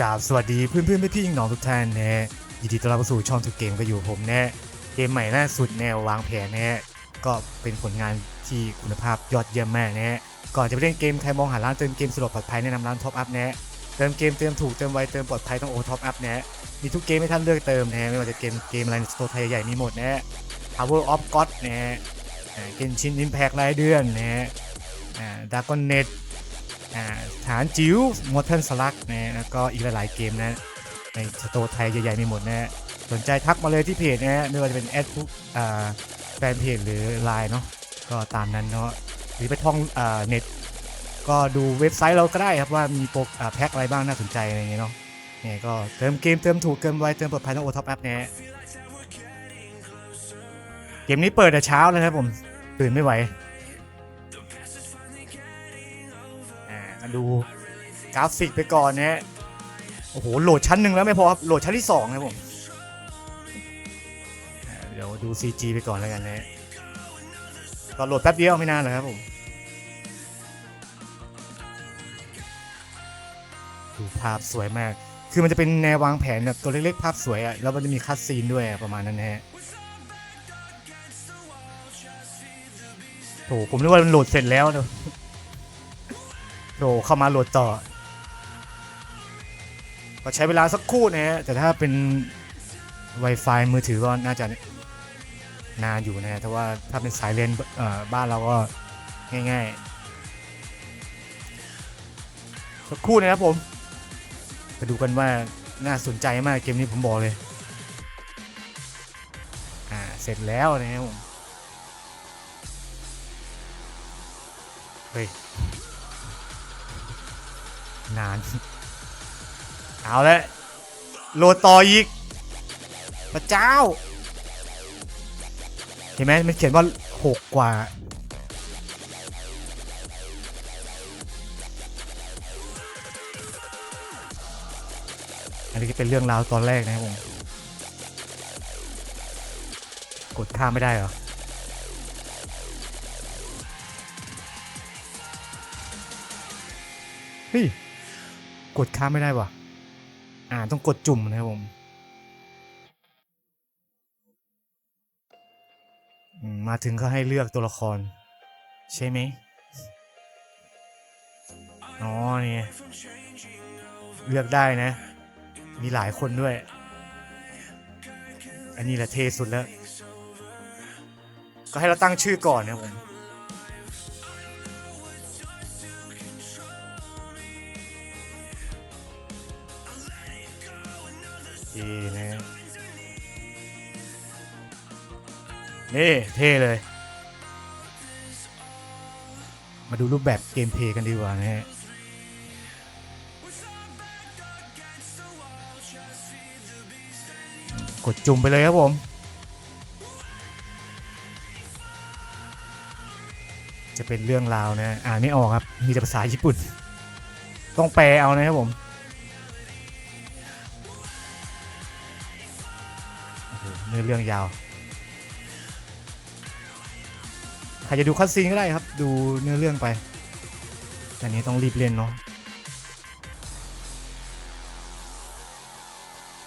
กราบสวัสดีเพื่อนเพื่อนพี่พี่น้องทุกท่านนะฮะยินดีต้อนรับสู่ช่องทุกเกมก็อยู่ผมนะเกมใหม่ล่าสุดแนววางแผนนะฮะก็เป็นผลงานที่คุณภาพยอดเยี่ยมมากนะฮะก่อนจะไปเล่นเกมใครมองหาร้านเติมเกมสะดปลอดภัยแนะนำร้านท็อปอัพนะฮะเติมเกมเติมถูกเติมไวเติมปลอดภัยต้องโอท็อปอัพนะฮะมีทุกเกมให้ท่านเลือกเติมนะฮะไม่ว่าจะเกมเกมอะไรสโตร์ไทยใหญ่มีหมดนะฮะ Power of God นะฮะเกมชินอิมแพกรายเดือนนะฮะดากอนเน็ต ฐานจิ๋วมอเทนสลักนะแล้วก็อีกหลาย ๆ เกมนะ ในสโตร์ไทยใหญ่ๆมีหมดนะสนใจทักมาเลยที่เพจนะไม่ว่าจะเป็นแอดทุกแฟนเพจหรือไลน์เนาะก็ตามนั้นเนาะหรือไปท่องเน็ต ก็ดูเว็บไซต์เราก็ได้ครับว่ามีโปรแพ็คอะไรบ้างน่าสนใจอะไรอย่างเงี้ยเนาะเนี่ยก็เติมเกมเติมถูกเติมไวเติมปลอดภัยต้องโอท็อปแอปนะเกมนี้เปิดแต่เช้าเลยครับผมตื่นไม่ไหว ดูกราฟิกไปก่อนนะฮะโอ้โห โหลดชั้นหนึ่งแล้วไม่พอครับโหลดชั้นที่สองครับผมเดี๋ยวดู CG ไปก่อนแล้วกันนะฮะก็โหลดแป๊บเดียวไม่นานเลยครับผมดูภาพสวยมาก คือมันจะเป็นแนววางแผนแบบตัวเล็กๆ ภาพสวยอะแล้วมันจะมีคัดซีนด้วยประมาณนั้นนะฮะโถผมนึกว่ามันโหลดเสร็จแล้วเนอะ โหลเข้ามาโหลดต่อ ก็ใช้เวลาสักครู่นะฮะ แต่ถ้าเป็น Wi-Fi มือถือก็น่าจะนานอยู่นะฮะแต่ว่าถ้าเป็นสายเลนบ้านเราก็ง่ายๆ สักครู่นะครับผมมาดูกันว่าน่าสนใจมากเกมนี้ผมบอกเลย อ่า เสร็จแล้วนะครับผม เฮ้ย นาน เอาละโหลดต่ออีก พระเจ้า เห็นไหมมันเขียนว่าหกกว่า อันนี้ก็เป็นเรื่องราวตอนแรกนะครับผม กดข้ามไม่ได้เหรอเฮ้ย กดข้ามไม่ได้วะอ่าต้องกดจุ่มนะครับผมมาถึงก็ให้เลือกตัวละคร ใช่ไหมอ๋อนี่เลือกได้นะ มีหลายคนด้วย อันนี้แหละเทสุดแล้ว ก็ให้เราตั้งชื่อก่อนนะผม ดีนะนี่เท่เลย มาดูรูปแบบเกมเพลย์กันดีกว่านะฮะกดจุ่มไปเลยครับผมจะเป็นเรื่องราวนะ อ่านไม่ออกครับ มีแต่ภาษาญี่ปุ่น ต้องแปลเอานะครับผม เนื้อเรื่องยาวใครจะดูคัดซีนก็ได้ครับ ดูเนื้อเรื่องไปแต่นี้ต้องรีบเล่นเนาะ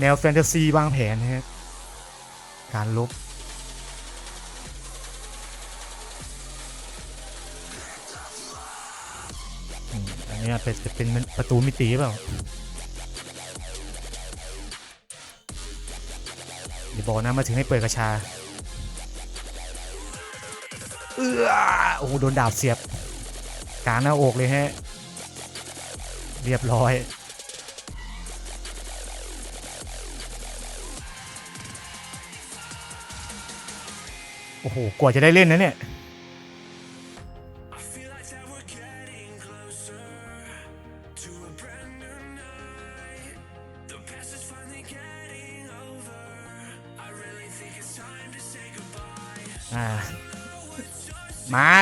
แนวแฟนตาซีวางแผนนะครับการลบอันนี้เป็นจะเป็นประตูมิติเปล่าี๋ยวบอกนะมาถึงให้เปิดกระชา เอื้อโอ้โหโดนดาบเสียบกลางหน้าอกเลยฮะ เรียบร้อย โอ้โห กว่าจะได้เล่นนะเนี่ย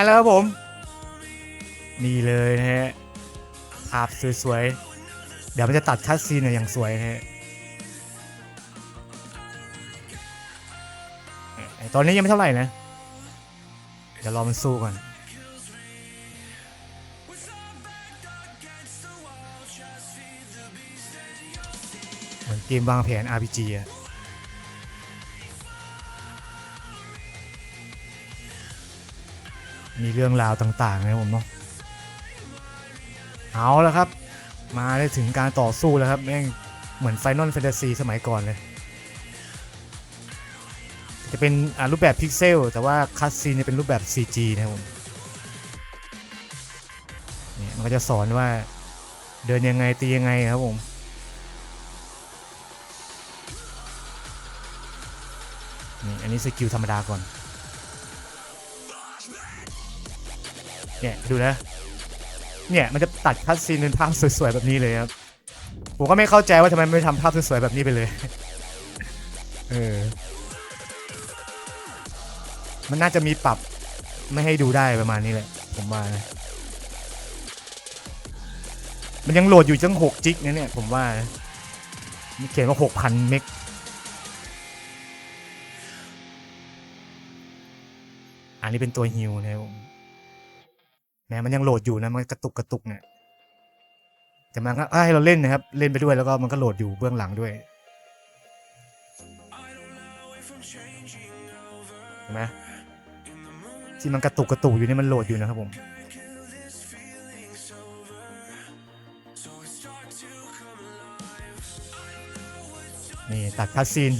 แล้วครับผม นี่เลยนะฮะภาพสวยๆ เดี๋ยวมันจะตัดคัดซีนอย่างสวยนะฮะตอนนี้ยังไม่เท่าไหร่นะ เดี๋ยวรอมันสู้ก่อนเหมือนเกมวางแผน RPG อะ มีเรื่องราวต่างๆนะผมเนาะเอาแล้วครับ มาได้ถึงการต่อสู้แล้วครับแม่งเหมือน Final Fantasy สมัยก่อนเลย จะเป็นรูปแบบพิกเซล แต่ว่าคัสซีนจะเป็นรูปแบบ CG นะครับผมนี่มันก็จะสอนว่าเดินยังไงตียังไงครับผมนี่อันนี้สกิลธรรมดาก่อน เนี่ยดูนะ เนี่ยมันจะตัดคัดซีนเป็นภาพสวยๆแบบนี้เลยครับ ผมก็ไม่เข้าใจว่าทำไมไม่ทำภาพสวยๆแบบนี้ไปเลย เออ มันน่าจะมีปรับไม่ให้ดูได้ประมาณนี้แหละ ผมว่านะ มันยังโหลดอยู่จัง6จิกนะเนี่ย ผมว่านะมีเขียนว่า6,000เมกอันนี้เป็นตัวฮิวนะครับ ผมแม้มันยังโหลดอยู่นะมันกระตุกกระตุกเนี่ยแต่มันก็ให้เราเล่นนะครับ เล่นไปด้วยแล้วก็มันก็โหลดอยู่เบื้องหลังด้วยเห็นไหมที่มันกระตุกกระตุกอยู่นี่มันโหลดอยู่นะครับผมนี่ตัดคัดซีน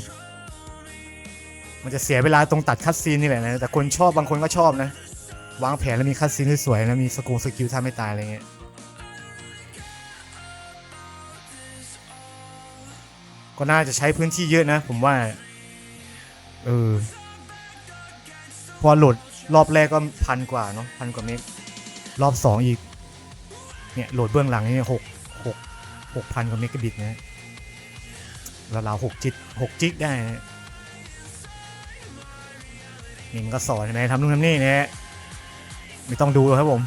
มันจะเสียเวลาตรงตัดคัดซีนนี่แหละนะแต่คนชอบบางคนก็ชอบนะ วางแผนแล้วมีคัดซีนที่สวยนะมีสกูสกิลท่าไม่ตายอะไรเงี้ยก็น่าจะใช้พื้นที่เยอะนะ ผมว่า เออ พอโหลดรอบแรกก็พันกว่าเนาะพันกว่าเมกรอบสองอีก เนี่ยโหลดเบื้องหลังนี่หกหกหกพันกว่าเมกะบิตนะแล้วเราหกจิกหกจิกได้นะนี่มันก็สอนใช่ไหมทำนู่นทำนี่นะฮะ ไม่ต้องดูหรอกครับผม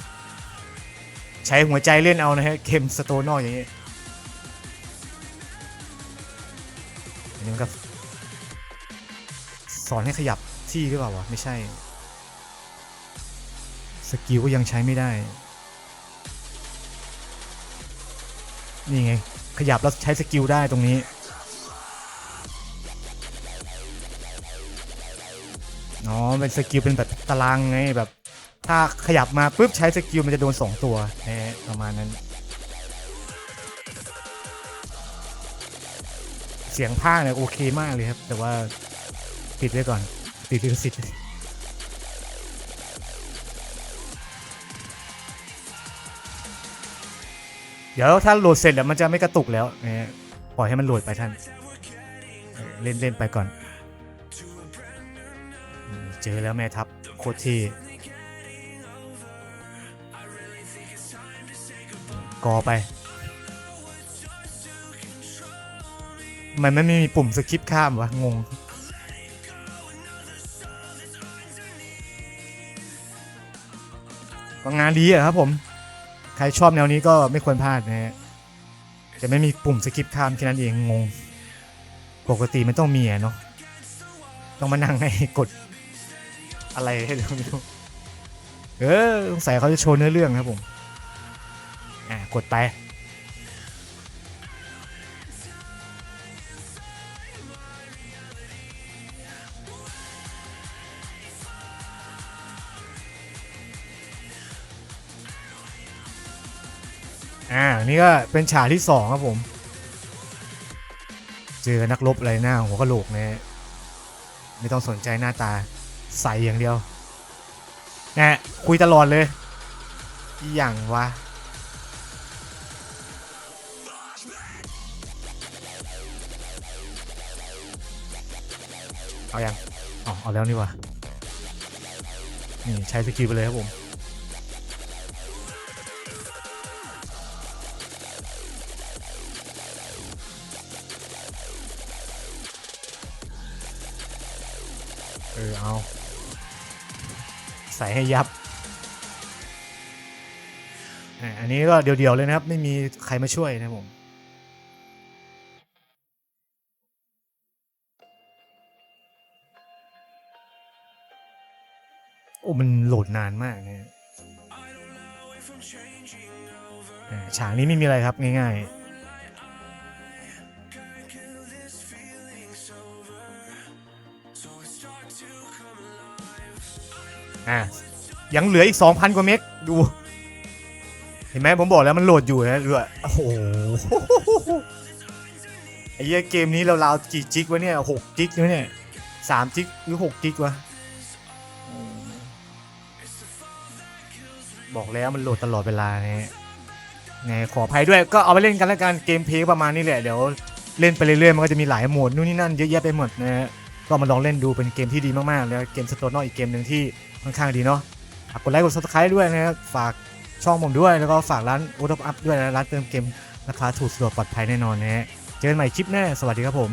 ใช้หัวใจเล่นเอานะฮะเกมสโตนอกอย่างนี้อันนี้มันก็สอนให้ขยับที่หรือเปล่าวะไม่ใช่ สกิลก็ยังใช้ไม่ได้ นี่ไง ขยับแล้วใช้สกิลได้ตรงนี้อ๋อเป็นสกิลเป็นแบบตารางไงแบบ ถ้าขยับมาปุ๊บใช้สกิลมันจะโดน 2 ตัวแหมประมาณนั้น เสียงภาคเนี่ยโอเคมากเลยครับ แต่ว่าปิดไว้ก่อนปิดลิขสิทธิ์เดี๋ยวถ้าโหลดเสร็จแล้วมันจะไม่กระตุกแล้วนะฮะปล่อยให้มันโหลดไปท่าน เล่นเล่นไปก่อน เจอแล้วแม่ทัพโคตรที่ กอไปมันไม่มีปุ่มสคริปข้ามวะ งง ก็งานดีอะครับผม ใครชอบแนวนี้ก็ไม่ควรพลาดนะฮะจะไม่มีปุ่มสกิปข้ามแค่นั้นเองงง ปกติมันต้องมีอะเนาะต้องมานั่งให้กดอะไรให้เราไม่รู้เออสงสัยเขาจะโชว์เนื้อเรื่องครับผม อะกดไปอ่า นี่ก็เป็นฉากที่สองครับผม เจอนักรบอะไรหน้าหัวกะโหลกนะไม่ต้องสนใจหน้าตาใส่อย่างเดียวนะคุยตลอดเลย อย่างวะ เอายังอ๋อเอาแล้วนี่วะนี่ใช้สกิลไปเลยครับผมเออเอา ใส่ให้ยับอะอันนี้ก็เดียวๆเลยนะครับ ไม่มีใครมาช่วยนะครับผม โอ้มันโหลดนานมากนะฉากนี้ไม่มีอะไรครับง่ายๆอะยังเหลืออีก 2,000 กว่าเมกดู เห็นไหมผมบอกแล้วมันโหลดอยู่นะเรือโอ้โหไอ้เกมนี้เรารากี่จิกวะเนี่ยหกจิกใช่ไเนี่ยสามจิกหรือหกจิกวะ บอกแล้วมันโหลดตลอดเวลาเนี่ยไงขออภัยด้วยก็เอาไปเล่นกันแล้วกันเกมเพลย์ประมาณนี้แหละเดี๋ยวเล่นไปเรื่อยๆมันก็จะมีหลายโหมดนู่นนี่นั่นเยอะแยะไปหมดนะฮะก็มาลองเล่นดูเป็นเกมที่ดีมากๆแล้วเกมสโตนอกอีกเกมหนึ่งที่ค่อนข้างดีเนาะกดไลค์กด subscribe ด้วยนะครับฝากช่องผมด้วยแล้วก็ฝากร้านโอทอัพด้วยนะร้านเติมเกมราคาถูกสะดวกปลอดภัยแน่นอนนะฮะเจอกันใหม่คลิปหน้าสวัสดีครับผม